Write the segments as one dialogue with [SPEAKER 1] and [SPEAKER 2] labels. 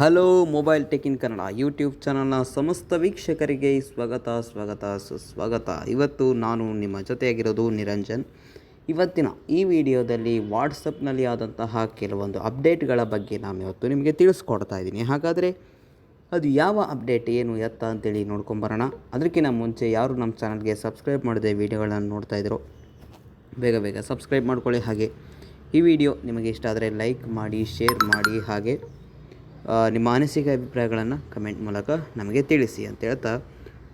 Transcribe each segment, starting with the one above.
[SPEAKER 1] Hello mobile tech in Kannada YouTube ಚಾನಲ್ನ ಸಮಸ್ತ ವೀಕ್ಷಕರಿಗೆ ಸ್ವಾಗತ ಸ್ವಾಗತ, ಸುಸ್ವಾಗತ. ಇವತ್ತು ನಾನು ನಿಮ್ಮ ಜೊತೆಯಾಗಿರೋದು ನಿರಂಜನ್. ಇವತ್ತಿನ ಈ ವಿಡಿಯೋದಲ್ಲಿ ವಾಟ್ಸಪ್ನಲ್ಲಿ ಆದಂತಹ ಕೆಲವೊಂದು ಅಪ್ಡೇಟ್ಗಳ ಬಗ್ಗೆ ನಾನು ಇವತ್ತು ನಿಮಗೆ ತಿಳಿಸ್ಕೊಡ್ತಾ ಇದ್ದೀನಿ. ಹಾಗಾದರೆ ಅದು ಯಾವ ಅಪ್ಡೇಟ್, ಏನು ಎತ್ತ ಅಂತೇಳಿ ನೋಡ್ಕೊಂಬರೋಣ ಅದಕ್ಕಿಂತ ಮುಂಚೆ ಯಾರು ನಮ್ಮ ಚಾನಲ್ಗೆ ಸಬ್ಸ್ಕ್ರೈಬ್ ಮಾಡದೆ ವೀಡಿಯೋಗಳನ್ನು ನೋಡ್ತಾ ಇದ್ರು, ಬೇಗ ಬೇಗ ಸಬ್ಸ್ಕ್ರೈಬ್ ಮಾಡ್ಕೊಳ್ಳಿ. ಹಾಗೆ ಈ ವಿಡಿಯೋ ನಿಮಗೆ ಇಷ್ಟ ಆದರೆ ಲೈಕ್ ಮಾಡಿ, ಶೇರ್ ಮಾಡಿ. ಹಾಗೆ ನಿಮ್ಮ ಮಾನಸಿಕ ಅಭಿಪ್ರಾಯಗಳನ್ನು ಕಮೆಂಟ್ ಮೂಲಕ ನಮಗೆ ತಿಳಿಸಿ ಅಂತ ಹೇಳ್ತಾ,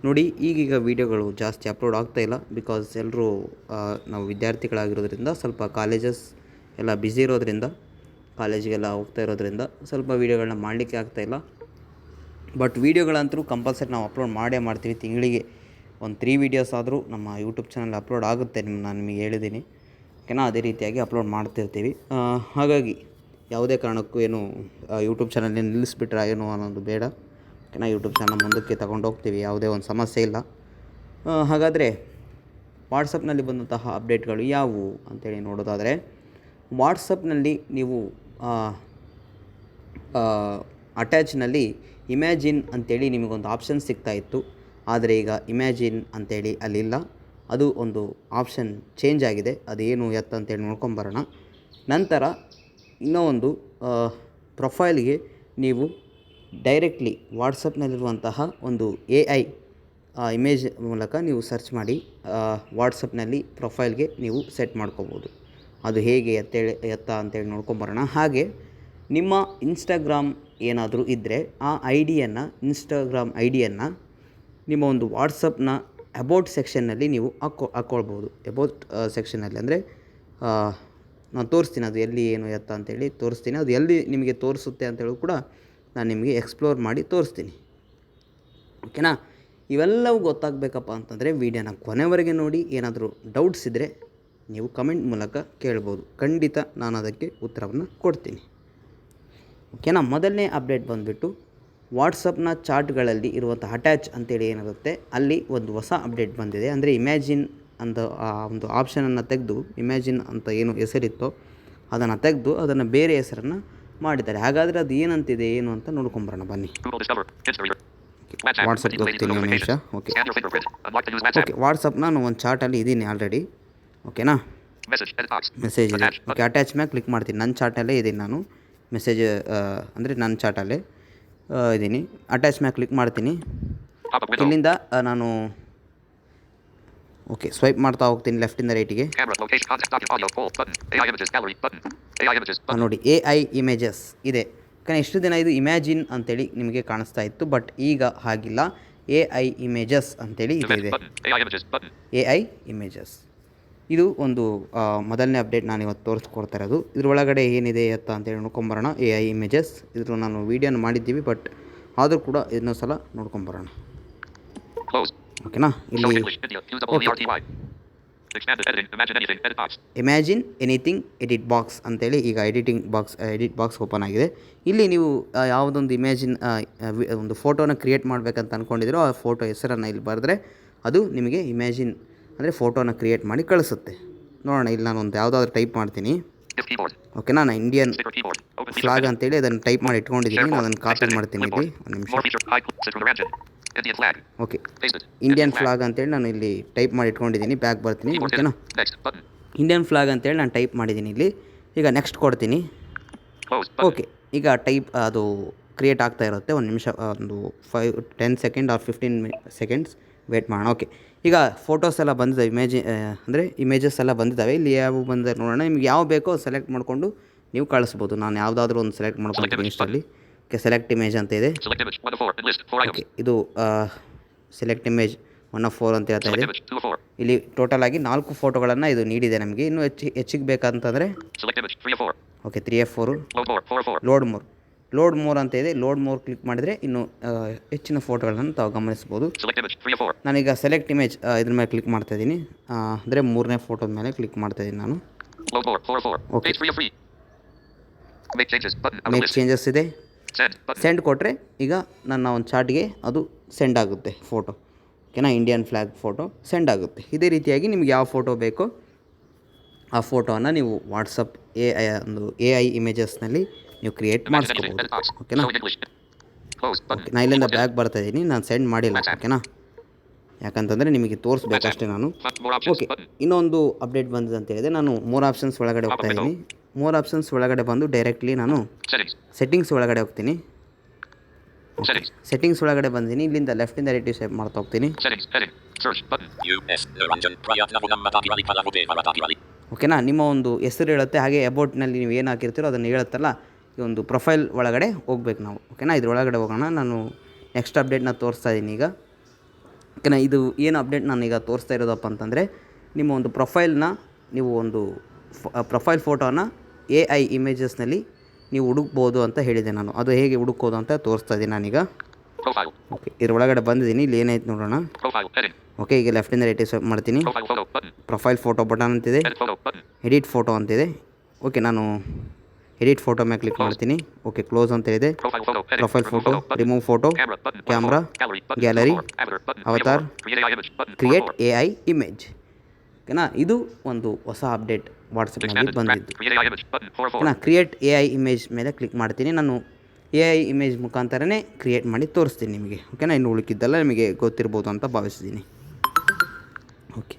[SPEAKER 1] ನೋಡಿ ಈಗೀಗ ವೀಡಿಯೋಗಳು ಜಾಸ್ತಿ ಅಪ್ಲೋಡ್ ಆಗ್ತಾ ಇಲ್ಲ ಬಿಕಾಸ್ ಎಲ್ಲರೂ ನಾವು ವಿದ್ಯಾರ್ಥಿಗಳಾಗಿರೋದ್ರಿಂದ ಸ್ವಲ್ಪ ಕಾಲೇಜಸ್ ಎಲ್ಲ ಬ್ಯುಸಿ ಇರೋದ್ರಿಂದ ಕಾಲೇಜಿಗೆಲ್ಲ ಹೋಗ್ತಾ ಇರೋದ್ರಿಂದ ಸ್ವಲ್ಪ ವೀಡಿಯೋಗಳನ್ನ ಮಾಡಲಿಕ್ಕೆ ಆಗ್ತಾಯಿಲ್ಲ ಬಟ್ ವೀಡಿಯೋಗಳಂತರೂ ಕಂಪಲ್ಸರಿ ನಾವು ಅಪ್ಲೋಡ್ ಮಾಡೇ ಮಾಡ್ತೀವಿ. ತಿಂಗಳಿಗೆ ಒಂದು ತ್ರೀ ವೀಡಿಯೋಸ್ ಆದರೂ ನಮ್ಮ ಯೂಟ್ಯೂಬ್ ಚಾನಲ್ ಅಪ್ಲೋಡ್ ಆಗುತ್ತೆ ನಿಮ್ಮ ನಾನು ನಿಮಗೆ ಹೇಳಿದ್ದೀನಿ. ಓಕೆನಾ? ಅದೇ ರೀತಿಯಾಗಿ ಅಪ್ಲೋಡ್ ಮಾಡ್ತಿರ್ತೀವಿ ಹಾಗಾಗಿ ಯಾವುದೇ ಕಾರಣಕ್ಕೂ ಏನು ಯೂಟ್ಯೂಬ್ ಚಾನಲ್ನ ನಿಲ್ಲಿಸ್ಬಿಟ್ರೆ ಏನು ಅನ್ನೋದು ಬೇಡ. ಓಕೆನಾ? ಯೂಟ್ಯೂಬ್ ಚಾನಲ್ ಮುಂದಕ್ಕೆ ಹೋಗ್ತೀವಿ, ಯಾವುದೇ ಒಂದು ಸಮಸ್ಯೆ ಇಲ್ಲ. ಹಾಗಾದರೆ ವಾಟ್ಸಪ್ನಲ್ಲಿ ಬಂದಂತಹ ಅಪ್ಡೇಟ್ಗಳು ಯಾವುವು ಅಂತೇಳಿ ನೋಡೋದಾದರೆ ವಾಟ್ಸಪ್ನಲ್ಲಿ ನೀವು ಅಟ್ಯಾಚ್ನಲ್ಲಿ ಇಮ್ಯಾಜಿನ್ ಅಂತೇಳಿ ನಿಮಗೊಂದು ಆಪ್ಷನ್ ಸಿಗ್ತಾ ಇತ್ತು. ಆದರೆ ಈಗ ಇಮ್ಯಾಜಿನ್ ಅಂತೇಳಿ ಅಲ್ಲಿಲ್ಲ. ಅದು ಒಂದು ಆಪ್ಷನ್ ಚೇಂಜ್ ಆಗಿದೆ. ಅದೇನು ಎತ್ತ ಅಂತೇಳಿ ನೋಡ್ಕೊಂಬರೋಣ ನಂತರ ಇನ್ನೂ ಒಂದು ಪ್ರೊಫೈಲ್ಗೆ ನೀವು ಡೈರೆಕ್ಟ್ಲಿ ವಾಟ್ಸಪ್ನಲ್ಲಿರುವಂತಹ ಒಂದು ಎ ಐ ಇಮೇಜ್ ಮೂಲಕ ನೀವು ಸರ್ಚ್ ಮಾಡಿ ವಾಟ್ಸಪ್ನಲ್ಲಿ ಪ್ರೊಫೈಲ್ಗೆ ನೀವು ಸೆಟ್ ಮಾಡ್ಕೋಬೋದು. ಅದು ಹೇಗೆ ಎತ್ತೇಳಿ ಎತ್ತ ಅಂತೇಳಿ ನೋಡ್ಕೊಂಬರೋಣ ಹಾಗೆ ನಿಮ್ಮ ಇನ್ಸ್ಟಾಗ್ರಾಮ್ ಏನಾದರೂ ಇದ್ದರೆ ಆ ಐ ಡಿಯನ್ನು ಇನ್ಸ್ಟಾಗ್ರಾಮ್ ಐ ಡಿಯನ್ನು ನಿಮ್ಮ ಒಂದು ವಾಟ್ಸಪ್ನ ಅಬೌಟ್ ಸೆಕ್ಷನ್ನಲ್ಲಿ ನೀವು ಹಾಕೊ ಹಾಕ್ಕೊಳ್ಬೋದು ಅಬೌಟ್ ಸೆಕ್ಷನಲ್ಲಿ ಅಂದರೆ ನಾನು ತೋರಿಸ್ತೀನಿ, ಅದು ಎಲ್ಲಿ ಏನು ಎತ್ತ ಅಂತೇಳಿ ತೋರಿಸ್ತೀನಿ. ಅದು ಎಲ್ಲಿ ನಿಮಗೆ ತೋರಿಸುತ್ತೆ ಅಂತೇಳಿ ಕೂಡ ನಾನು ನಿಮಗೆ ಎಕ್ಸ್ಪ್ಲೋರ್ ಮಾಡಿ ತೋರಿಸ್ತೀನಿ. ಓಕೆನಾ ಇವೆಲ್ಲವೂ ಗೊತ್ತಾಗಬೇಕಪ್ಪ ಅಂತಂದರೆ ವೀಡಿಯೋನ ಕೊನೆವರೆಗೆ ನೋಡಿ, ಏನಾದರೂ ಡೌಟ್ಸ್ ಇದ್ದರೆ ನೀವು ಕಮೆಂಟ್ ಮೂಲಕ ಕೇಳ್ಬೋದು. ಖಂಡಿತ ನಾನು ಅದಕ್ಕೆ ಉತ್ತರವನ್ನು ಕೊಡ್ತೀನಿ. ಓಕೆನಾ ಮೊದಲನೇ ಅಪ್ಡೇಟ್ ಬಂದುಬಿಟ್ಟು ವಾಟ್ಸಪ್ನ ಚಾರ್ಟ್ಗಳಲ್ಲಿ ಇರುವಂಥ ಅಟ್ಯಾಚ್ ಅಂತೇಳಿ ಏನಿರುತ್ತೆ, ಅಲ್ಲಿ ಒಂದು ಹೊಸ ಅಪ್ಡೇಟ್ ಬಂದಿದೆ. ಅಂದರೆ ಇಮ್ಯಾಜಿನ್ ಅಂತ ಆ ಒಂದು ಆಪ್ಷನನ್ನು ತೆಗೆದು ಇಮ್ಯಾಜಿನ್ ಅಂತ ಏನು ಹೆಸರಿತ್ತೋ ಅದನ್ನು ತೆಗೆದು ಅದನ್ನು ಬೇರೆ ಹೆಸರನ್ನು ಮಾಡಿದ್ದಾರೆ. ಹಾಗಾದರೆ ಅದು ಏನಂತಿದೆ ಏನು ಅಂತ ನೋಡ್ಕೊಂಬರೋಣ ಬನ್ನಿ. ವಾಟ್ಸಪ್ಗೆ ಹೋಗ್ತೀನಿ ಒಂದು ನಿಮಿಷ. ಓಕೆ ಓಕೆ ವಾಟ್ಸಪ್ ನಾನು ಒಂದು ಚಾರ್ಟಲ್ಲಿ ಇದ್ದೀನಿ ಆಲ್ರೆಡಿ ಓಕೆನಾ. ಮೆಸೇಜ್ ಇದೆ. ಓಕೆ ಅಟ್ಯಾಚ್ ಮ್ಯಾಗೆ ಕ್ಲಿಕ್ ಮಾಡ್ತೀನಿ. ನನ್ನ ಚಾರ್ಟಲ್ಲೇ ಇದ್ದೀನಿ ನಾನು. ಮೆಸೇಜ್ ಅಂದರೆ ನನ್ನ ಚಾರ್ಟಲ್ಲೇ ಇದ್ದೀನಿ. ಅಟ್ಯಾಚ್ ಮ್ಯಾಗೆ ಕ್ಲಿಕ್ ಮಾಡ್ತೀನಿ. ಇಲ್ಲಿಂದ ನಾನು ಓಕೆ ಸ್ವೈಪ್ ಮಾಡ್ತಾ ಹೋಗ್ತೀನಿ ಲೆಫ್ಟಿಂದ ರೈಟಿಗೆ. ನೋಡಿ ಎ ಐ ಇಮೇಜಸ್ ಇದೆ. ಯಾಕಂದರೆ ಎಷ್ಟು ದಿನ ಇದು ಇಮ್ಯಾಜಿನ್ ಅಂತೇಳಿ ನಿಮಗೆ ಕಾಣಿಸ್ತಾ ಇತ್ತು ಬಟ್ ಈಗ ಹಾಗಿಲ್ಲ. ಎ ಐ ಇಮೇಜಸ್ ಅಂತೇಳಿ ಇದೆ. ಎ ಐ ಇಮೇಜಸ್ ಇದು ಒಂದು ಮೊದಲನೇ ಅಪ್ಡೇಟ್ ನಾನು ಇವತ್ತು ತೋರಿಸ್ಕೊಡ್ತಾ ಇರೋದು. ಇದ್ರೊಳಗಡೆ ಏನಿದೆ ಅಂತ ಅಂತೇಳಿ ನೋಡ್ಕೊಂಬರೋಣ. ಎ ಐ ಇಮೇಜಸ್ ಇದ್ರ ನಾನು ವೀಡಿಯೋನ ಮಾಡಿದ್ದೀವಿ ಬಟ್ ಆದರೂ ಕೂಡ ಇನ್ನೊಂದು ಸಲ ನೋಡ್ಕೊಂಬರೋಣ. ಓಕೆನಾ ಇಲ್ಲಿ. ಇಮ್ಯಾಜಿನ್ ಎನಿಥಿಂಗ್ ಎಡಿಟ್ ಬಾಕ್ಸ್ ಅಂತೇಳಿ ಈಗ editing box edit box open ಆಗಿದೆ. ಇಲ್ಲಿ ನೀವು ಆ, ಯಾವುದೊಂದು ಇಮ್ಯಾಜಿನ್ ಒಂದು ಫೋಟೋನ ಕ್ರಿಯೇಟ್ ಮಾಡಬೇಕಂತ ಅಂದ್ಕೊಂಡಿದ್ದೀರೋ ಆ ಫೋಟೋ ಹೆಸರನ್ನು ಇಲ್ಲಿ ಬರೆದ್ರೆ ಅದು ನಿಮಗೆ ಇಮ್ಯಾಜಿನ್ ಅಂದರೆ ಫೋಟೋನ ಕ್ರಿಯೇಟ್ ಮಾಡಿ ಕಳಿಸುತ್ತೆ. ನೋಡೋಣ ಇಲ್ಲಿ ನಾನು ಒಂದು ಯಾವುದಾದ್ರು ಟೈಪ್ ಮಾಡ್ತೀನಿ.
[SPEAKER 2] ಓಕೆ
[SPEAKER 1] ಓಕೆನಾ ನಾನು ಇಂಡಿಯನ್ ಫ್ಲಾಗ್. ಅಂತೇಳಿ ಅದನ್ನು ಟೈಪ್ ಮಾಡಿ ಇಟ್ಕೊಂಡಿದ್ದೀನಿ. ನಾನು. ಅದನ್ನು ಕಾಪಿ ಮಾಡ್ತೀನಿ. ಇಲ್ಲಿ. ಒಂದು ನಿಮಿಷ. ಓಕೆ ಇಂಡಿಯನ್ ಫ್ಲಾಗ್ ಅಂತೇಳಿ ನಾನು ಇಲ್ಲಿ ಟೈಪ್ ಮಾಡಿ ಇಟ್ಕೊಂಡಿದ್ದೀನಿ ಬ್ಯಾಕ್ ಬರ್ತೀನಿ ಓಕೆನಾ. ಇಂಡಿಯನ್ ಫ್ಲಾಗ್ ಅಂತೇಳಿ ನಾನು ಟೈಪ್ ಮಾಡಿದ್ದೀನಿ ಇಲ್ಲಿ. ಈಗ ನೆಕ್ಸ್ಟ್ ಕೊಡ್ತೀನಿ. ಓಕೆ ಈಗ ಟೈಪ್ ಅದು ಕ್ರಿಯೇಟ್ ಆಗ್ತಾ ಇರುತ್ತೆ. ಒಂದು ನಿಮಿಷ ಒಂದು five ten second or fifteen seconds wait ಮಾಡೋಣ. ಓಕೆ ಈಗ ಫೋಟೋಸ್ ಎಲ್ಲ ಬಂದಿದ್ದಾವೆ ಇಮೇಜ್ ಅಂದರೆ ಇಮೇಜಸ್ ಎಲ್ಲ ಬಂದಿದ್ದಾವೆ ಇಲ್ಲಿ ಯಾವ ಬಂದಿದೆ ನೋಡೋಣ. ನಿಮ್ಗೆ ಯಾವ ಬೇಕೋ ಸೆಲೆಕ್ಟ್ ಮಾಡಿಕೊಂಡು ನೀವು ಕಳಿಸ್ಬೋದು. ನಾನು ಯಾವುದಾದ್ರೂ ಒಂದು ಸೆಲೆಕ್ಟ್ ಮಾಡ್ಕೊತೀನಿ ಇಷ್ಟಲ್ಲಿ ಓಕೆ ಸೆಲೆಕ್ಟ್ ಇಮೇಜ್ ಅಂತ ಇದೆ. ಓಕೆ ಇದು select image one of four ಅಂತ ಹೇಳ್ತಾ ಇದೆ. ಇಲ್ಲಿ ಟೋಟಲ್ ಆಗಿ ನಾಲ್ಕು ಫೋಟೋಗಳನ್ನು ಇದು ನೀಡಿದೆ ನಮಗೆ. ಇನ್ನೂ ಹೆಚ್ಚು ಹೆಚ್ಚಿಗೆ ಬೇಕಂತಂದರೆ okay three of four load more load more ಅಂತ ಇದೆ. ಲೋಡ್ ಮೋರ್ ಕ್ಲಿಕ್ ಮಾಡಿದರೆ ಇನ್ನು ಹೆಚ್ಚಿನ ಫೋಟೋಗಳನ್ನು ತಾವು ಗಮನಿಸ್ಬೋದು. ನಾನೀಗ ಸೆಲೆಕ್ಟ್ ಇಮೇಜ್ ಇದ್ರ ಮೇಲೆ ಕ್ಲಿಕ್ ಮಾಡ್ತಾ ಇದ್ದೀನಿ. ಅಂದರೆ ಮೂರನೇ ಫೋಟೋದ ಮೇಲೆ ಕ್ಲಿಕ್ ಮಾಡ್ತಾ ಇದ್ದೀನಿ ನಾನು.
[SPEAKER 2] ಓಕೆ
[SPEAKER 1] ಮೇಕ್ ಚೇಂಜಸ್ ಇದೆ. ಸೆಂಡ್ ಕೊಟ್ಟರೆ ಈಗ ನನ್ನ ಒಂದು ಚಾರ್ಟ್ಗೆ ಅದು ಸೆಂಡ್ ಆಗುತ್ತೆ ಫೋಟೋ ಓಕೆನಾ ಇಂಡಿಯನ್ ಫ್ಲ್ಯಾಗ್ ಫೋಟೋ ಸೆಂಡ್ ಆಗುತ್ತೆ. ಇದೇ ರೀತಿಯಾಗಿ ನಿಮ್ಗೆ ಯಾವ ಫೋಟೋ ಬೇಕೋ ಆ ಫೋಟೋನ ನೀವು ವಾಟ್ಸಪ್ ಎ ಐ ಒಂದು ಎ ಐ ಇಮೇಜಸ್ನಲ್ಲಿ ನೀವು ಕ್ರಿಯೇಟ್ ಮಾಡಿಸ್ಕೋಬೋದು. ಓಕೆನಾ. ಓಕೆ ನಾನು ಇಲ್ಲಿಂದ ಬ್ಯಾಗ್ ಬರ್ತಾ ಇದ್ದೀನಿ ನಾನು ಸೆಂಡ್ ಮಾಡಿಲ್ಲ. ಓಕೆನಾ ಯಾಕಂತಂದರೆ ನಿಮಗೆ ತೋರಿಸ್ಬೇಕಷ್ಟೇ ನಾನು. ಓಕೆ ಇನ್ನೊಂದು ಅಪ್ಡೇಟ್ ಬಂದಿದೆ ಅಂತ ಹೇಳಿದೆ ನಾನು ಮೂರು ಆಪ್ಷನ್ಸ್ ಒಳಗಡೆ ಹೋಗ್ತಾ ಇದ್ದೀನಿ. ಮೂರು ಆಪ್ಷನ್ಸ್ ಒಳಗಡೆ ಬಂದು ಡೈರೆಕ್ಟ್ಲಿ ನಾನು. ಸೆಟ್ಟಿಂಗ್ಸ್ ಒಳಗಡೆ ಹೋಗ್ತೀನಿ. ಸೆಟ್ಟಿಂಗ್ಸ್ ಒಳಗಡೆ ಬಂದಿದ್ದೀನಿ. ಇಲ್ಲಿಂದ ಲೆಫ್ಟಿಂದ ರೈಟ್ ಸೇವ್ ಮಾಡ್ತಾ ಹೋಗ್ತೀನಿ. ಓಕೆನಾ ನಿಮ್ಮ ಒಂದು ಹೆಸರು ಹೇಳುತ್ತೆ ಹಾಗೆ ಅಬೌಟ್ನಲ್ಲಿ ನೀವು ಏನು ಹಾಕಿರ್ತೀರೋ ಅದನ್ನು ಹೇಳುತ್ತಲ್ಲ ಈ ಒಂದು ಪ್ರೊಫೈಲ್ ಒಳಗಡೆ ಹೋಗ್ಬೇಕು ನಾವು. ಓಕೆನಾ ಇದ್ರೊಳಗಡೆ ಹೋಗೋಣ. ನಾನು ನೆಕ್ಸ್ಟ್ ಅಪ್ಡೇಟ್ನ ತೋರಿಸ್ತಾ ಇದ್ದೀನಿ ಈಗ. ಓಕೆನಾ ಇದು ಏನು ಅಪ್ಡೇಟ್ ನಾನು ಈಗ ತೋರಿಸ್ತಾ ಇರೋದಪ್ಪ ಅಂತಂದರೆ ನಿಮ್ಮ ಒಂದು ಪ್ರೊಫೈಲ್ನ ನೀವು ಒಂದು ಪ್ರೊಫೈಲ್ ಫೋಟೋನ ಎ ಐ ಇಮೇಜಸ್ನಲ್ಲಿ ನೀವು ಹುಡುಕ್ಬೋದು ಅಂತ ಹೇಳಿದೆ ನಾನು. ಅದು ಹೇಗೆ ಹುಡುಕೋದು ಅಂತ ತೋರಿಸ್ತಾ ಇದ್ದೀನಿ ನಾನೀಗ. ಓಕೆ ಇದ್ರ ಒಳಗಡೆ ಬಂದಿದ್ದೀನಿ ಇಲ್ಲಿ ಏನಾಯ್ತು ನೋಡೋಣ. ಓಕೆ ಈಗ ಲೆಫ್ಟಿಂದ ರೈಟ್ ಸ್ವೈಪ್ ಮಾಡ್ತೀನಿ. ಪ್ರೊಫೈಲ್ ಫೋಟೋ ಬಟನ್ ಅಂತಿದೆ. ಎಡಿಟ್ ಫೋಟೋ ಅಂತಿದೆ. ಓಕೆ ನಾನು ಎಡಿಟ್ ಫೋಟೋ ಮೇಲೆ ಕ್ಲಿಕ್ ಮಾಡ್ತೀನಿ. ಓಕೆ ಕ್ಲೋಸ್ ಅಂತ ಇದೆ profile photo remove photo
[SPEAKER 2] camera gallery avatar
[SPEAKER 1] create A I image ಓಕೆನಾ ಇದು ಒಂದು ಹೊಸ ಅಪ್ಡೇಟ್ ವಾಟ್ಸಪ್ನಲ್ಲಿ ಬಂದಿದ್ದು. ಓಕೆನಾ ಕ್ರಿಯೇಟ್ ಎ ಐ ಇಮೇಜ್ ಮೇಲೆ ಕ್ಲಿಕ್ ಮಾಡ್ತೀನಿ. ನಾನು ಎ ಐ ಇಮೇಜ್ ಮುಖಾಂತರನೇ ಕ್ರಿಯೇಟ್ ಮಾಡಿ ತೋರಿಸ್ತೀನಿ ನಿಮಗೆ. ಓಕೆನಾ ಇನ್ನು ಉಳಿಕಿದ್ದೆಲ್ಲ ನಿಮಗೆ ಗೊತ್ತಿರ್ಬೋದು ಅಂತ ಭಾವಿಸ್ತೀನಿ. ಓಕೆ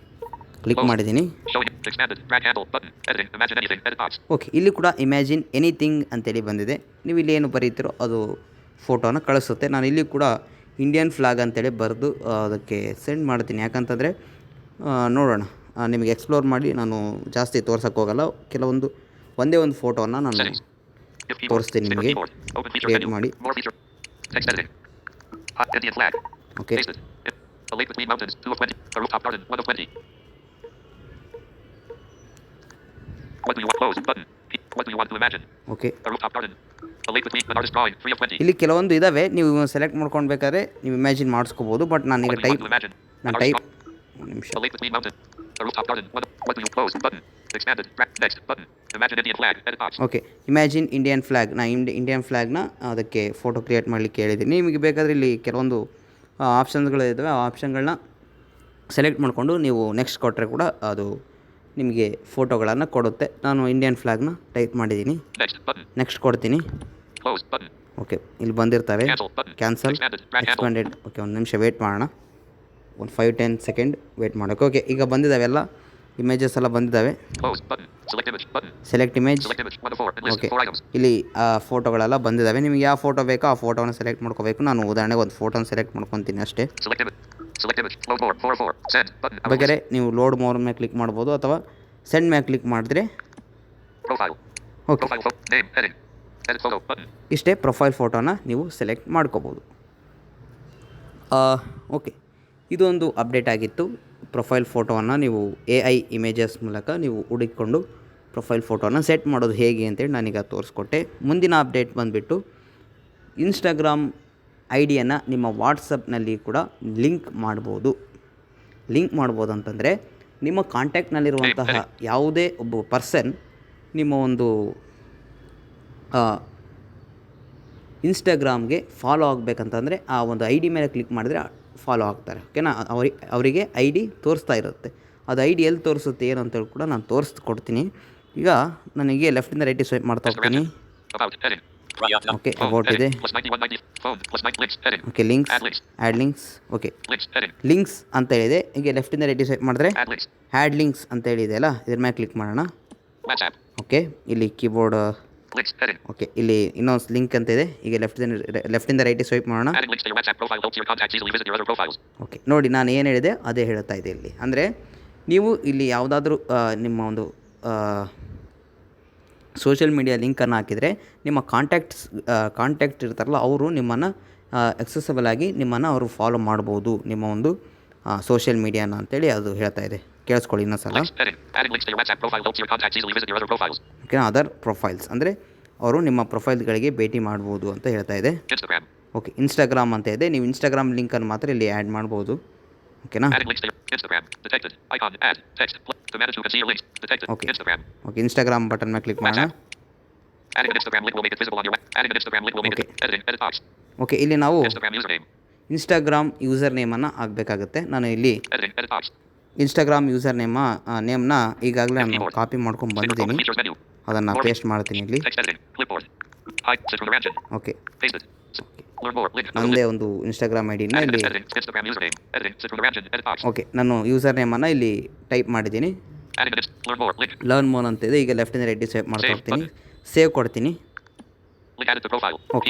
[SPEAKER 1] ಕ್ಲಿಕ್ ಮಾಡಿದ್ದೀನಿ ಓಕೆ ಇಲ್ಲಿ ಕೂಡ ಇಮ್ಯಾಜಿನ್ ಎನಿಥಿಂಗ್ ಅಂತೇಳಿ ಬಂದಿದೆ. ನೀವು ಇಲ್ಲಿ ಏನು ಬರೀತಿರೋ ಅದು ಫೋಟೋನ ಕಳಿಸುತ್ತೆ. ನಾನು ಇಲ್ಲಿ ಕೂಡ ಇಂಡಿಯನ್ ಫ್ಲಾಗ್ ಅಂತೇಳಿ ಬರೆದು ಅದಕ್ಕೆ ಸೆಂಡ್ ಮಾಡ್ತೀನಿ. ಯಾಕಂತಂದರೆ ನೋಡೋಣ. ನಿಮಗೆ ಎಕ್ಸ್ಪ್ಲೋರ್ ಮಾಡಿ ನಾನು ಜಾಸ್ತಿ ತೋರ್ಸೋಕ್ಕೆ ಹೋಗಲ್ಲ. ಕೆಲವೊಂದು ಒಂದೇ ಒಂದು ಫೋಟೋನ ನಾನು ತೋರಿಸ್ತೀನಿ ನಿಮಗೆ.
[SPEAKER 2] ಕ್ರಿಯೇಟ್
[SPEAKER 1] ಮಾಡಿ. ಓಕೆ ಇಲ್ಲಿ ಕೆಲವೊಂದು ಇದಾವೆ. ನೀವು ಸೆಲೆಕ್ಟ್ ಮಾಡ್ಕೊಂಡು ಬೇಕಾದ್ರೆ ನೀವು ಇಮ್ಯಾಜಿನ್ ಮಾಡಿಸ್ಕೋಬಹುದು ಬಟ್
[SPEAKER 2] ನಾನು ಈಗ
[SPEAKER 1] ಟೈಪ್ ನಾನು ಟೈಪ್ ನಿಮಿಷ.
[SPEAKER 2] Indian flag
[SPEAKER 1] okay imagine Indian flag ನಾ ಇಂಡಿಯನ್ ಫ್ಲಾಗ್ನ ಅದಕ್ಕೆ ಫೋಟೋ ಕ್ರಿಯೇಟ್ ಮಾಡಲಿಕ್ಕೆ ಹೇಳಿದ್ದೀನಿ. ನಿಮಗೆ ಬೇಕಾದ್ರೆ ಇಲ್ಲಿ ಕೆಲವೊಂದು ಆಪ್ಷನ್ಸ್ಗಳಿದಾವೆ ಆ ಆಪ್ಷನ್ಗಳನ್ನ ಸೆಲೆಕ್ಟ್ ಮಾಡಿಕೊಂಡು ನೀವು ನೆಕ್ಸ್ಟ್ ಕೊಟ್ಟರೆ ಕೂಡ ಅದು ನಿಮಗೆ ಫೋಟೋಗಳನ್ನು ಕೊಡುತ್ತೆ. ನಾನು ಇಂಡಿಯನ್ ಫ್ಲಾಗ್ನ ಟೈಪ್ ಮಾಡಿದ್ದೀನಿ. ನೆಕ್ಸ್ಟ್ ಕೊಡ್ತೀನಿ. ಓಕೆ ಇಲ್ಲಿ ಬಂದಿರ್ತವೆ ಕ್ಯಾನ್ಸಲ್ ಎಕ್ಸ್ಪೆಂಡೆಡ್ ಓಕೆ ಒಂದು ನಿಮಿಷ ವೇಟ್ ಮಾಡೋಣ. ಒಂದು ಫೈವ್ ಟೆನ್ ಸೆಕೆಂಡ್ ವೇಟ್ ಮಾಡೋಕೆ ಓಕೆ ಈಗ ಬಂದಿದ್ದಾವೆ ಎಲ್ಲ? ಇಮೇಜಸ್ ಎಲ್ಲ ಬಂದಿದ್ದಾವೆ. ಸೆಲೆಕ್ಟ್ ಇಮೇಜ್ ಓಕೆ ಇಲ್ಲಿ ಆ ಫೋಟೋಗಳೆಲ್ಲ ಬಂದಿದ್ದಾವೆ ನಿಮಗೆ ಯಾವ ಫೋಟೋ ಬೇಕೋ ಆ ಫೋಟೋನ ಸೆಲೆಕ್ಟ್ ಮಾಡ್ಕೋಬೇಕು. ನಾನು ಉದಾಹರಣೆಗೆ ಒಂದು ಫೋಟೋನ ಸೆಲೆಕ್ಟ್ ಮಾಡ್ಕೊತೀನಿ ಅಷ್ಟೇ. ಬೇಕಾದ್ರೆ ನೀವು ಲೋಡ್ ಮೋರ್ ಮೇಲೆ ಕ್ಲಿಕ್ ಮಾಡ್ಬೋದು ಅಥವಾ ಸೆಂಡ್ ಮೇಲೆ ಕ್ಲಿಕ್ ಮಾಡಿದ್ರೆ. ಓಕೆ. ಇಷ್ಟೇ ಪ್ರೊಫೈಲ್ ಫೋಟೋನ ನೀವು ಸೆಲೆಕ್ಟ್ ಮಾಡ್ಕೋಬೋದು. ಓಕೆ ಇದೊಂದು ಅಪ್ಡೇಟ್ ಆಗಿತ್ತು. ಪ್ರೊಫೈಲ್ ಫೋಟೋವನ್ನು ನೀವು ಎ ಐ ಇಮೇಜಸ್ ಮೂಲಕ ನೀವು ಹುಡುಕಿಕೊಂಡು ಪ್ರೊಫೈಲ್ ಫೋಟೋನ ಸೆಟ್ ಮಾಡೋದು ಹೇಗೆ ಅಂತೇಳಿ ನಾನೀಗ ತೋರಿಸ್ಕೊಟ್ಟೆ. ಮುಂದಿನ ಅಪ್ಡೇಟ್ ಬಂದುಬಿಟ್ಟು ಇನ್ಸ್ಟಾಗ್ರಾಮ್ ಐ ಡಿಯನ್ನು ನಿಮ್ಮ ವಾಟ್ಸಪ್ನಲ್ಲಿ ಕೂಡ ಲಿಂಕ್ ಮಾಡ್ಬೋದು. ಲಿಂಕ್ ಮಾಡ್ಬೋದು ಅಂತಂದರೆ ನಿಮ್ಮ ಕಾಂಟ್ಯಾಕ್ಟ್ನಲ್ಲಿರುವಂತಹ ಯಾವುದೇ ಒಬ್ಬ ಪರ್ಸನ್ ನಿಮ್ಮ ಒಂದು ಇನ್ಸ್ಟಾಗ್ರಾಮ್ಗೆ ಫಾಲೋ ಆಗಬೇಕಂತಂದರೆ ಆ ಒಂದು ಐ ಡಿ ಮೇಲೆ ಕ್ಲಿಕ್ ಮಾಡಿದರೆ ಫಾಲೋ ಆಗ್ತಾರೆ ಓಕೆನಾ? ಅವ್ರಿ ಅವರಿಗೆ ಐ ಡಿ ತೋರಿಸ್ತಾ ಇರುತ್ತೆ. ಅದು ಐ ಡಿ ಎಲ್ಲಿ ತೋರಿಸುತ್ತೆ ಏನು ಅಂತೇಳಿ ಕೂಡ ನಾನು ತೋರಿಸ್ಕೊಡ್ತೀನಿ. ಈಗ ನನಗೆ ಲೆಫ್ಟಿಂದ ರೈಟ್ ಸ್ವೈಪ್ ಮಾಡ್ತಾ ಹೋಗ್ತೀನಿ. ಓಕೆ. ಅಬೌಟ್ ಇದೆ. Okay links add links okay links ಅಂತ ಹೇಳಿದೆ. ಹೀಗೆ ಲೆಫ್ಟಿಂದ ರೈಟ್ ಸೆಟ್ ಮಾಡಿದ್ರೆ ಆ್ಯಡ್ ಲಿಂಕ್ಸ್ ಅಂತ ಹೇಳಿದೆ ಅಲ್ಲ? ಇದ್ರ ಮೇಲೆ ಕ್ಲಿಕ್ ಮಾಡೋಣ. ಓಕೆ ಇಲ್ಲಿ ಕೀಬೋರ್ಡ್ ಓಕೆ uh, ಇಲ್ಲಿ ಇನ್ನೊಂದು ಲಿಂಕ್ ಅಂತ ಇದೆ. ಈಗ ಲೆಫ್ಟ್ ಲೆಫ್ಟ್ ಇಂದ ರೈಟ್ ಸ್ವೈಪ್ ಮಾಡೋಣ. ಓಕೆ ನೋಡಿ ನಾನು ಏನು ಹೇಳಿದೆ? ಅದೇ ಹೇಳ್ತಾ ಇದೆ ಇಲ್ಲಿ. ಅಂದರೆ ನೀವು ಇಲ್ಲಿ ಯಾವುದಾದ್ರೂ uh, ನಿಮ್ಮ ಒಂದು uh, ಸೋಷಿಯಲ್ ಮೀಡಿಯಾ ಲಿಂಕನ್ನು ಹಾಕಿದರೆ ನಿಮ್ಮ ಕಾಂಟ್ಯಾಕ್ಟ್ಸ್ ಕಾಂಟ್ಯಾಕ್ಟ್ ಇರ್ತಾರಲ್ಲ ಅವರು ನಿಮ್ಮನ್ನು ಎಕ್ಸೆಸಬಲ್ ಆಗಿ ನಿಮ್ಮನ್ನು ಅವರು ಫಾಲೋ ಮಾಡ್ಬೋದು ನಿಮ್ಮ ಒಂದು ಸೋಷಿಯಲ್ ಮೀಡಿಯಾನ ಅಂತೇಳಿ ಅದು ಹೇಳ್ತಾ ಇದೆ. ಕೇಳಿಸ್ಕೊಳ್ಳಿ ಇನ್ನೊಂದು ಸಲ. ಅದರ್ ಪ್ರೊಫೈಲ್ಸ್ ಅಂದರೆ ಅವರು ನಿಮ್ಮ ಪ್ರೊಫೈಲ್ಗಳಿಗೆ ಭೇಟಿ ಮಾಡ್ಬೋದು ಅಂತ ಹೇಳ್ತಾ ಇದೆ. ಓಕೆ ಇನ್ಸ್ಟಾಗ್ರಾಮ್ ಅಂತ ಇದೆ. ನೀವು ಇನ್ಸ್ಟಾಗ್ರಾಮ್ ಲಿಂಕನ್ನು ಮಾತ್ರ ಇಲ್ಲಿ ಆ್ಯಡ್ ಮಾಡ್ಬೋದು. ಓಕೆನಾ
[SPEAKER 2] तो मेरा जो कसी लिस्ट डिटेक्ट ओके
[SPEAKER 1] इंस्टाग्राम ಇಲ್ಲಿ ನಾವು ಇನ್ಸ್ಟಾಗ್ರಾಮ್ ಯೂಸರ್ ನೇಮ್ ಅನ್ನು ಆಗಬೇಕಾಗುತ್ತೆ. ನಾನು ಇಲ್ಲಿ ಇನ್ಸ್ಟಾಗ್ರಾಮ್ ಯೂಸರ್ ನೇಮ್ ನಾ ನೇಮ್ ನಾ ಈಗಾಗ್ಲೇ ನಾನು ಕಾಪಿ ಮಾಡ್ಕೊಂಡು ಬಂದಿದ್ದೀನಿ. ಅದನ್ನ ಪೇಸ್ಟ್ ಮಾಡ್ತೀನಿ ಇಲ್ಲಿ.
[SPEAKER 2] ओके
[SPEAKER 1] ನನ್ನದೇ ಒಂದು ಇನ್ಸ್ಟಾಗ್ರಾಮ್ ಐ ಡಿನ ಇಲ್ಲಿ.
[SPEAKER 2] Box.
[SPEAKER 1] ಓಕೆ ನಾನು ಯೂಸರ್ ನೇಮನ್ನು ಇಲ್ಲಿ ಟೈಪ್ ಮಾಡಿದ್ದೀನಿ ಲರ್ನ್ ಮೋನ್ ಅಂತಿದೆ ಈಗ ಲೆಫ್ಟಿಂದ ರೈಟ್ ಸೇವ್ ಮಾಡ್ತಾ ಹೋಗ್ತೀನಿ ಸೇವ್ ಕೊಡ್ತೀನಿ. ಓಕೆ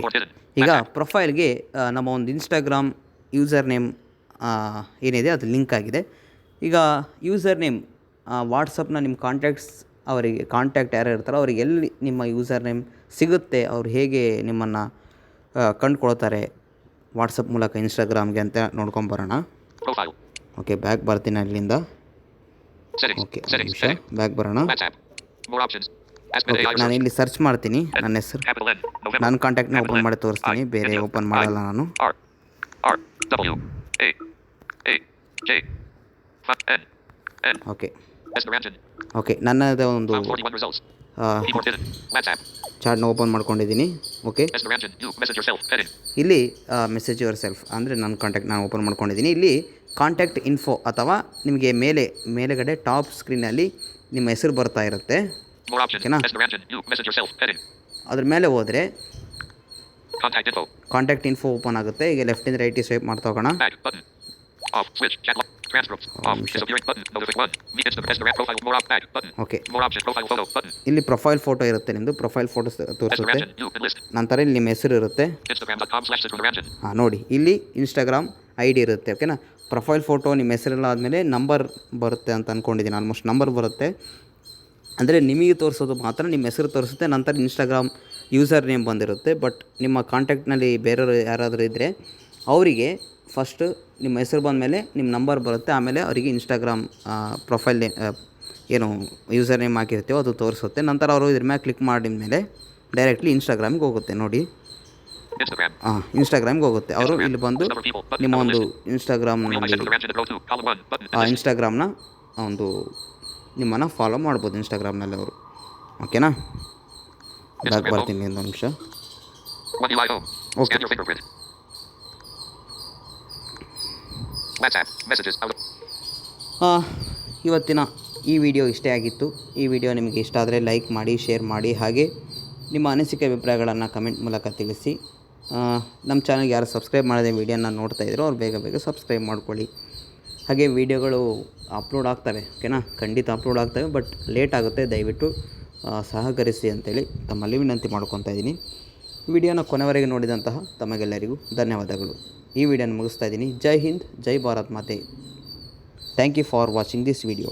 [SPEAKER 1] ಈಗ. ಪ್ರೊಫೈಲ್ಗೆ ನಮ್ಮ ಒಂದು ಇನ್ಸ್ಟಾಗ್ರಾಮ್ ಯೂಸರ್ ನೇಮ್ ಏನಿದೆ ಅದು ಲಿಂಕ್ ಆಗಿದೆ ಈಗ ಯೂಸರ್ ನೇಮ್ ವಾಟ್ಸಪ್ನ ನಿಮ್ಮ ಕಾಂಟ್ಯಾಕ್ಟ್ಸ್ ಅವರಿಗೆ ಕಾಂಟ್ಯಾಕ್ಟ್ ಯಾರು ಇರ್ತಾರೋ ಅವ್ರಿಗೆ ಎಲ್ಲಿ ನಿಮ್ಮ ಯೂಸರ್ ನೇಮ್ ಸಿಗುತ್ತೆ ಅವ್ರು ಹೇಗೆ ನಿಮ್ಮನ್ನು ಕಂಡುಕೊಳ್ತಾರೆ ವಾಟ್ಸಪ್ ಮೂಲಕ ಇನ್ಸ್ಟಾಗ್ರಾಮ್ಗೆ ಅಂತ ನೋಡ್ಕೊಂಬರೋಣ. ಓಕೆ ಬ್ಯಾಕ್ ಬರ್ತೀನಿ ಅಲ್ಲಿಂದ. ಓಕೆ
[SPEAKER 2] ಸರಿ
[SPEAKER 1] ಬ್ಯಾಕ್ ಬರೋಣ ನಾನು. ಇಲ್ಲಿ ಸರ್ಚ್ ಮಾಡ್ತೀನಿ ನನ್ನ ಹೆಸರು
[SPEAKER 2] ನನ್ನ
[SPEAKER 1] ನಾನು ಕಾಂಟ್ಯಾಕ್ಟ್ನ ಓಪನ್ ಮಾಡಿ ತೋರಿಸ್ತೀನಿ ಬೇರೆ ಓಪನ್. ಮಾಡಲ್ಲ ನಾನು. ಓಕೆ. ಓಕೆ ನನ್ನದೇ ಒಂದು
[SPEAKER 2] Found 41 results. Keyboard hidden. WhatsApp.
[SPEAKER 1] ಚಾರ್ಟ್ನ ಓಪನ್ ಮಾಡ್ಕೊಂಡಿದ್ದೀನಿ ಓಕೆ. ಇಲ್ಲಿ ಮೆಸೇಜ್ ಯುವರ್ ಸೆಲ್ಫ್ ಅಂದರೆ ನನ್ನ ಕಾಂಟ್ಯಾಕ್ಟ್ ನಾನು ಓಪನ್ ಮಾಡ್ಕೊಂಡಿದ್ದೀನಿ ಇಲ್ಲಿ ಕಾಂಟ್ಯಾಕ್ಟ್ ಇನ್ಫೋ ಅಥವಾ ನಿಮಗೆ ಮೇಲೆ, ಮೇಲೆಗಡೆ ಟಾಪ್ ಸ್ಕ್ರೀನಲ್ಲಿ ನಿಮ್ಮ ಹೆಸರು ಬರ್ತಾ ಇರುತ್ತೆ.
[SPEAKER 2] Heading.
[SPEAKER 1] ಅದ್ರ ಮೇಲೆ ಹೋದರೆ ಕಾಂಟ್ಯಾಕ್ಟ್ ಇನ್ಫೋ ಓಪನ್ ಆಗುತ್ತೆ ಈಗ ಲೆಫ್ಟಿಂದ ರೈಟಿಗೆ ಸ್ವೈಪ್ ಮಾಡ್ತಾ ಹೋಗೋಣ ಓಕೆ.
[SPEAKER 2] Button.
[SPEAKER 1] ಇಲ್ಲಿ ಪ್ರೊಫೈಲ್ ಫೋಟೋ ಇರುತ್ತೆ ನಿಮ್ಮದು ಪ್ರೊಫೈಲ್ ಫೋಟೋ ತೋರಿಸುತ್ತೆ. ನಂತರ ಇಲ್ಲಿ ನಿಮ್ಮ ಹೆಸರು ಇರುತ್ತೆ. ಹಾಂ ನೋಡಿ. ಇಲ್ಲಿ ಇನ್ಸ್ಟಾಗ್ರಾಮ್ ಐ ಡಿ ಇರುತ್ತೆ ಓಕೆನಾ ಪ್ರೊಫೈಲ್ ಫೋಟೋ ನಿಮ್ಮ ಹೆಸರೆಲ್ಲ ಆದಮೇಲೆ ನಂಬರ್ ಬರುತ್ತೆ ಅಂತ ಅಂದ್ಕೊಂಡಿದ್ದೀನಿ ಆಲ್ಮೋಸ್ಟ್ ನಂಬರ್ ಬರುತ್ತೆ. ಅಂದರೆ ನಿಮಗೆ ತೋರಿಸೋದು ಮಾತ್ರ ನಿಮ್ಮ ಹೆಸರು ತೋರಿಸುತ್ತೆ ನಂತರ ಇನ್ಸ್ಟಾಗ್ರಾಮ್ ಯೂಸರ್ ನೇಮ್ ಬಂದಿರುತ್ತೆ. ಬಟ್ ನಿಮ್ಮ ಕಾಂಟ್ಯಾಕ್ಟ್ನಲ್ಲಿ ಬೇರೆಯವರು ಯಾರಾದರೂ ಇದ್ದರೆ ಅವರಿಗೆ ಫಸ್ಟು ನಿಮ್ಮ ಹೆಸರು ಬಂದಮೇಲೆ ನಿಮ್ಮ ನಂಬರ್ ಬರುತ್ತೆ. ಆಮೇಲೆ ಅವರಿಗೆ ಇನ್ಸ್ಟಾಗ್ರಾಮ್ ಪ್ರೊಫೈಲ್ ಏನು ಯೂಸರ್ ನೇಮ್ ಹಾಕಿರ್ತೀವೋ ಅದು ತೋರಿಸುತ್ತೆ. ನಂತರ ಅವರು ಇದ್ರ ಮೇಲೆ ಕ್ಲಿಕ್ ಮಾಡಿದ ಮೇಲೆ ಡೈರೆಕ್ಟ್ಲಿ ಇನ್ಸ್ಟಾಗ್ರಾಮ್ಗೆ ಹೋಗುತ್ತೆ ನೋಡಿ. ಹಾಂ ಇನ್ಸ್ಟಾಗ್ರಾಮ್ಗೆ ಹೋಗುತ್ತೆ. ಅವರು ಇಲ್ಲಿ ಬಂದು. ನಿಮ್ಮ ಒಂದು ಇನ್ಸ್ಟಾಗ್ರಾಮ್ನಲ್ಲಿ. ಆ ಇನ್ಸ್ಟಾಗ್ರಾಮ್ನ ಒಂದು ನಿಮ್ಮನ್ನು ಫಾಲೋ ಮಾಡ್ಬೋದು ಇನ್ಸ್ಟಾಗ್ರಾಮ್ನಲ್ಲಿ ಅವರು. ಓಕೆನಾ ಬರ್ತೀನಿ ಒಂದು ನಿಮಿಷ.
[SPEAKER 2] One
[SPEAKER 1] ಇವತ್ತಿನ ಈ ವಿಡಿಯೋ ಇಷ್ಟೇ ಆಗಿತ್ತು. ಈ ವಿಡಿಯೋ ನಿಮಗೆ ಇಷ್ಟ ಆದರೆ ಲೈಕ್ ಮಾಡಿ, ಶೇರ್ ಮಾಡಿ, ಹಾಗೆ ನಿಮ್ಮ ಅನಿಸಿಕೆ ಅಭಿಪ್ರಾಯಗಳನ್ನು ಕಮೆಂಟ್ ಮೂಲಕ ತಿಳಿಸಿ. ನಮ್ಮ ಚಾನಲ್ಗೆ ಯಾರು ಸಬ್ಸ್ಕ್ರೈಬ್ ಮಾಡದೆ ವಿಡಿಯೋನ ನೋಡ್ತಾ ಇದ್ರು ಅವ್ರು ಬೇಗ ಬೇಗ ಸಬ್ಸ್ಕ್ರೈಬ್ ಮಾಡ್ಕೊಳ್ಳಿ. ಹಾಗೆ ವಿಡಿಯೋಗಳು ಅಪ್ಲೋಡ್ ಆಗ್ತವೆ, ಓಕೆನಾ? ಖಂಡಿತ ಅಪ್ಲೋಡ್ ಆಗ್ತವೆ, ಬಟ್ ಲೇಟ್ ಆಗುತ್ತೆ, ದಯವಿಟ್ಟು ಸಹಕರಿಸಿ ಅಂತೇಳಿ ತಮ್ಮಲ್ಲಿ ವಿನಂತಿ ಮಾಡ್ಕೊತಾ ಇದ್ದೀನಿ. ವಿಡಿಯೋನ ಕೊನೆವರೆಗೆ ನೋಡಿದಂತಹ ತಮಗೆಲ್ಲರಿಗೂ ಧನ್ಯವಾದಗಳು. ಈ ವಿಡಿಯೋನ ಮುಗಿಸ್ತಾ ಇದ್ದೀನಿ. ಜೈ ಹಿಂದ್, ಜೈ ಭಾರತ್ ಮಾತೆ. Thank you for watching this video